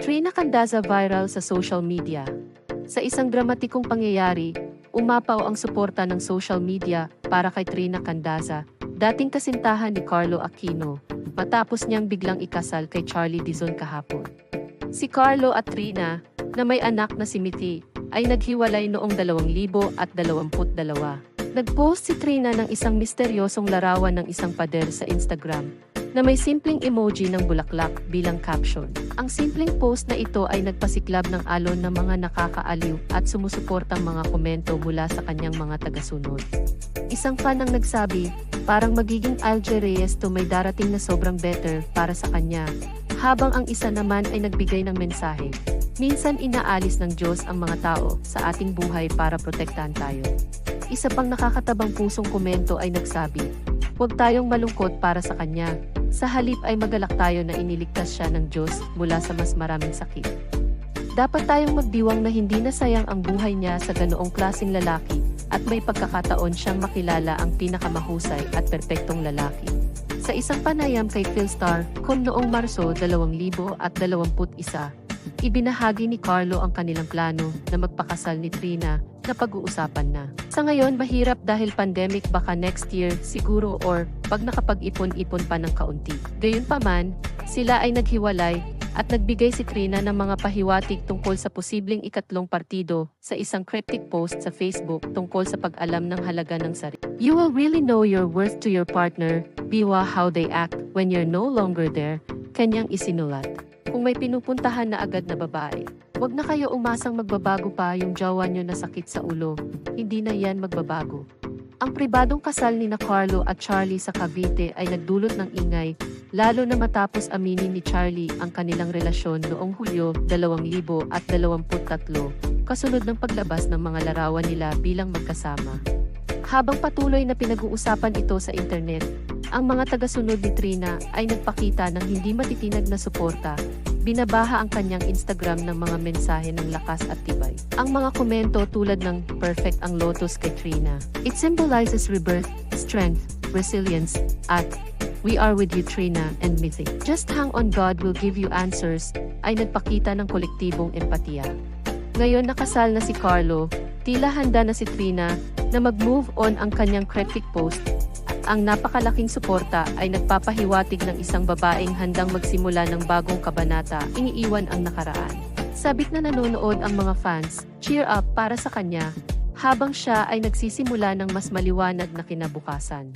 Trina Candaza viral sa social media. Sa isang dramatikong pangyayari, umapaw ang suporta ng social media para kay Trina Candaza, dating kasintahan ni Carlo Aquino, matapos niyang biglang ikasal kay Charlie Dizon kahapon. Si Carlo at Trina, na may anak na si Mithi, ay naghiwalay noong 2022. Nagpost si Trina ng isang misteryosong larawan ng isang pader sa Instagram na may simpleng emoji ng bulaklak bilang caption. Ang simpleng post na ito ay nagpasiklab ng alon ng mga nakakaaliw at sumusuportang mga komento mula sa kanyang mga tagasunod. Isang fan ang nagsabi, parang magiging Alge Reyes to may darating na sobrang better para sa kanya, habang ang isa naman ay nagbigay ng mensahe. Minsan inaalis ng Diyos ang mga tao sa ating buhay para protektahan tayo. Isa pang nakakatabang pusong komento ay nagsabi, Huwag tayong malungkot para sa Kanya. Sa halip ay magalak tayo na iniligtas siya ng Diyos mula sa mas maraming sakit. Dapat tayong magdiwang na hindi nasayang ang buhay niya sa ganoong klasing lalaki at may pagkakataon siyang makilala ang pinakamahusay at perpektong lalaki. Sa isang panayam kay Philstar, kung noong Marso 2021, ibinahagi ni Carlo ang kanilang plano na magpakasal ni Trina na pag-uusapan na. Sa ngayon, mahirap dahil pandemic baka next year siguro or pag nakapag-ipon-ipon pa ng kaunti. Gayunpaman, sila ay naghiwalay at nagbigay si Trina ng mga pahiwatig tungkol sa posibleng ikatlong partido sa isang cryptic post sa Facebook tungkol sa pag-alam ng halaga ng sarili. You will really know your worth to your partner, biwa how they act when you're no longer there, kanyang isinulat. Kung may pinupuntahan na agad na babae, Huwag na kayo umasang magbabago pa yung jawa nyo na sakit sa ulo. Hindi na yan magbabago. Ang pribadong kasal ni na Carlo at Charlie sa Cavite ay nagdulot ng ingay, lalo na matapos aminin ni Charlie ang kanilang relasyon noong Hulyo 2023, kasunod ng paglabas ng mga larawan nila bilang magkasama. Habang patuloy na pinag-uusapan ito sa internet, ang mga tagasunod ni Trina ay nagpakita ng hindi matitinag na suporta Binabaha ang kanyang Instagram ng mga mensahe ng lakas at tibay. Ang mga komento tulad ng perfect ang lotus kay Trina. It symbolizes rebirth, strength, resilience, at We are with you Trina and Mithy. Just hang on God will give you answers ay nagpakita ng kolektibong empatiya. Ngayon nakasal na si Carlo, tila handa na si Trina na mag-move on ang kanyang cryptic post ang napakalaking suporta ay nagpapahiwatig ng isang babaeng handang magsimula ng bagong kabanata, iniiwan ang nakaraan. Sabik na nanonood ang mga fans, cheer up para sa kanya, habang siya ay nagsisimula ng mas maliwanag na kinabukasan.